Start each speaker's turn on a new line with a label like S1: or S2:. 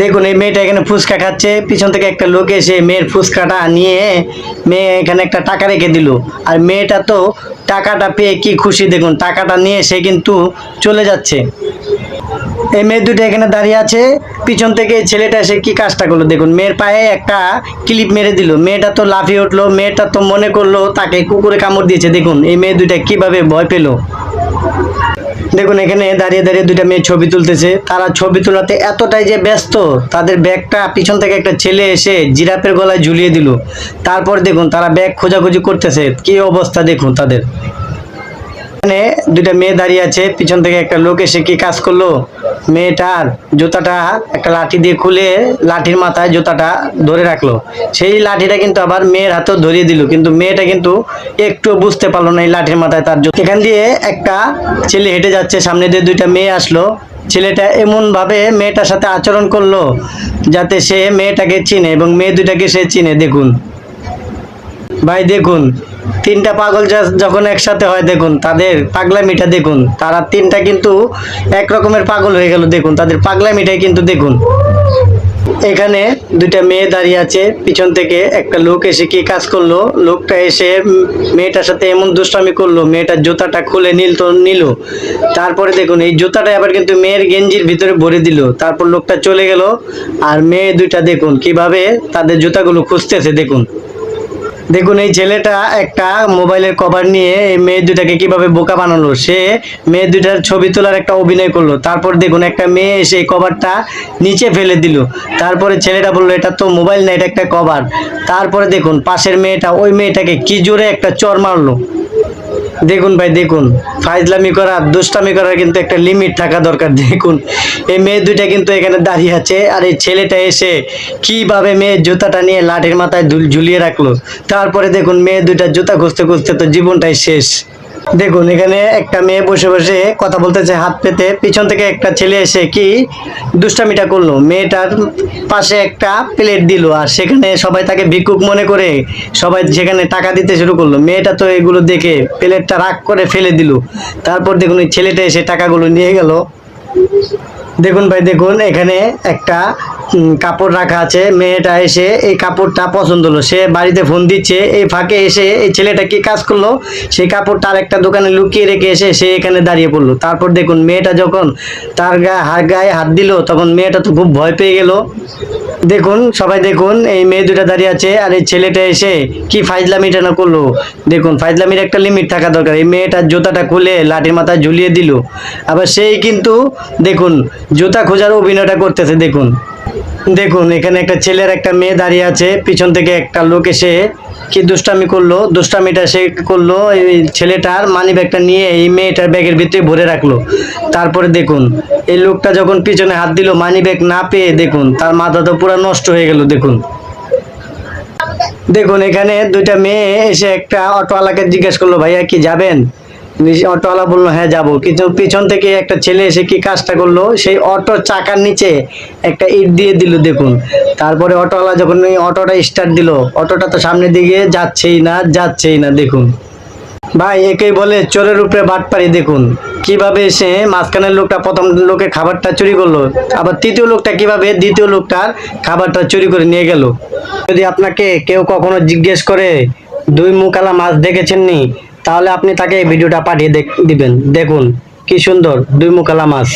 S1: দেখুন, এই মেয়েটা এখানে ফুচকা খাচ্ছে। পিছন থেকে একটা লোক এসে মেয়ের ফুচকাটা নিয়ে মেয়ে এখানে একটা টাকা রেখে দিল। আর মেয়েটা তো টাকাটা পেয়ে কি খুশি দেখুন, টাকাটা নিয়ে সে কিন্তু চলে যাচ্ছে। এই মেয়ে দুটো এখানে দাঁড়িয়ে আছে। পিছন থেকে ছেলেটা এসে কি কাজটা করল দেখুন, মেয়ের পায়ে একটা ক্লিপ মেরে দিল। মেয়েটা তো লাফিয়ে উঠল, মেয়েটা তো মনে করল তাকে কুকুরে কামড় দিয়েছে। দেখুন, এই মেয়ে দুইটা কীভাবে ভয় পেল। দেখুন, এখানে দাঁড়িয়ে দাঁড়িয়ে দুইটা মেয়ে ছবি তুলতেছে। তারা ছবি তোলাতে এতটাই যে ব্যস্ত, তাদের ব্যাগটা পিছন থেকে একটা ছেলে এসে জিরাফের গলায় ঝুলিয়ে দিল। তারপর দেখুন, তারা ব্যাগ খোঁজাখুঁজি করতেছে। কি অবস্থা দেখুন তাদের। এখানে দুইটা মেয়ে দাঁড়িয়ে আছে, পিছন থেকে একটা লোক এসে কি কাজ করল? মেয়েটার জুতাটা একটা লাঠি দিয়ে খুলে লাঠির মাথায় জুতাটা ধরে রাখল। সেই লাঠিটা কিন্তু আবার মেয়ের হাতেও ধরিয়ে দিল, কিন্তু মেয়েটা কিন্তু একটু বুঝতে পারল না এই লাঠির মাথায় তার জুতা। এখান দিয়ে একটা ছেলে হেঁটে যাচ্ছে, সামনে দিয়ে দুইটা মেয়ে আসলো। ছেলেটা এমনভাবে মেয়েটার সাথে আচরণ করল যাতে সে মেয়েটাকে চিনে এবং মেয়ে দুইটাকে সে চিনে। দেখুন, ভাই দেখুন তিনটা পাগল যখন একসাথে হয়, দেখুন, তাদের পাগলামিটা দেখুন। তারা তিনটা কিন্তু এক রকমের পাগল হয়ে গেল, দেখুন, তাদের পাগলামিটাই কিন্তু দেখুন। এখানে দুইটা মেয়ে দাঁড়িয়ে আছে, পিছন থেকে একটা লোক এসে কি কাজ করল? লোকটা এসে মেয়েটার সাথে এমন দুষ্টামি করল, মেয়েটার জুতাটা খুলে নিল তো নিল। তারপরে দেখুন, এই জুতাটা আবার কিন্তু মেয়ের গেঞ্জির ভিতরে ভরে দিল। তারপর লোকটা চলে গেল, আর মেয়ে দুইটা দেখুন, কীভাবে তাদের জুতাগুলো খুঁজতেছে, দেখুন। দেখুন, এই ছেলেটা একটা মোবাইলের কভার নিয়ে এই মেয়ে দুটাকে কীভাবে বোকা বানালো? সে মেয়ে দুটার ছবি তোলার একটা অভিনয় করল। তারপর দেখুন, একটা মেয়ে এসে এই কভারটা নিচে ফেলে দিল। তারপরে ছেলেটা বলল, এটা তো মোবাইল না, এটা একটা কভার তারপরে দেখুন, পাশের মেয়েটা, ওই মেয়েটাকে কি জোরে একটা চর মারলো। দেখুন ভাই, দেখুন। ফাইজলামি করা, দুষ্টামি করার কিন্তু একটা লিমিট থাকা দরকার, দেখুন। এই মেয়ে দুইটা কিন্তু এখানে দাঁড়িয়ে আছে, আর এই ছেলেটা এসে কীভাবে মেয়ে জুতাটা নিয়ে লাঠির মাথায় ঝুলিয়ে রাখল। তারপরে দেখুন, মেয়ে দুইটা জুতা খুঁজতে খুঁজতে তো জীবনটাই শেষ। দেখুন, এখানে একটা মেয়ে বসে বসে কথা বলতেছে, হাত পেতে। পিছন থেকে একটা ছেলে এসে কি দুষ্টামিটা করল। মেয়েটার পাশে একটা প্লেট দিল আর সেখানে সবাই তাকে ভিক্ষুক মনে করে সবাই সেখানে টাকা দিতে শুরু করল। মেয়েটা তো এগুলো দেখে প্লেটটা রাগ করে ফেলে দিল। তারপর দেখুন, ওই ছেলেটা এসে টাকাগুলো নিয়ে গেল। দেখুন ভাই, দেখুন, এখানে একটা কাপড় রাখা আছে। মেয়েটা এসে এই কাপড়টা পছন্দ হলো। সে বাড়িতে ফোন দিচ্ছে, এই ফাঁকে এসে এই ছেলেটা কি কাজ করল? সেই কাপড়টা আর একটা দোকানে লুকিয়ে রেখে এসে সে এখানে দাঁড়িয়ে পড়ল। তারপর দেখুন, মেয়েটা যখন তার গায়ে হাত গায়ে হাত দিল, তখন মেয়েটা তো খুব ভয় পেয়ে গেল। দেখুন, সবাই দেখুন, এই মেয়ে দুটা দাঁড়িয়ে আছে, আর এই ছেলেটা এসে কি ফাইজলামিটা না করল? দেখুন, ফাইজলামির একটা লিমিট থাকা দরকার। এই মেয়েটার জুতাটা খুলে লাঠির মাথায় ঝুলিয়ে দিল। আবার সেই কিন্তু দেখুন, জুতা খোঁজার অভিনয়টা করতেছে, দেখুন। দেখুন, এখানে একটা ছেলের একটা মেয়ে দাঁড়িয়ে আছে, পিছন থেকে একটা লোক এসে কি দুষ্টামি করল? দুষ্টামিটা সে করল, এই ছেলেটার মানি ব্যাগটা নিয়ে এই মেয়েটার ব্যাগের ভিতরে ভরে রাখল। তারপরে দেখুন, এই লোকটা যখন পিছনে হাত দিল মানি ব্যাগ না পেয়ে দেখুন, তার মাথা তো পুরো নষ্ট হয়ে গেল, দেখুন। দেখুন, এখানে দুইটা মেয়ে এসে একটা অটোওয়ালাকে জিজ্ঞেস করল, ভাইয়া কি যাবেন? অটোওয়ালা বলল হ্যাঁ যাব। কিন্তু পিছন থেকে একটা ছেলে এসে কি কাজটা করল? সেই অটোর চাকার নিচে একটা ইট দিয়ে দিল, দেখুন। তারপরে অটোওয়ালা যখন ওই অটোটা স্টার্ট দিল, অটোটা তো সামনের দিকে যাচ্ছেই না যাচ্ছেই না, দেখুন। ভাই, একেই বলে চোরের উপরে বাট বাটপারি, দেখুন। কীভাবে সে মাঝখানের লোকটা প্রথম লোকের খাবারটা চুরি করল, আবার তৃতীয় লোকটা কীভাবে দ্বিতীয় লোকটার খাবারটা চুরি করে নিয়ে গেল? যদি আপনাকে কেউ কখনো জিজ্ঞেস করে, দুই মুখালা মাছ দেখেছেন নি তাহলে আপনি তাকে এই ভিডিওটা পাঠিয়ে দিবেন। দেখুন কি সুন্দর দুই মুকালা মাছ।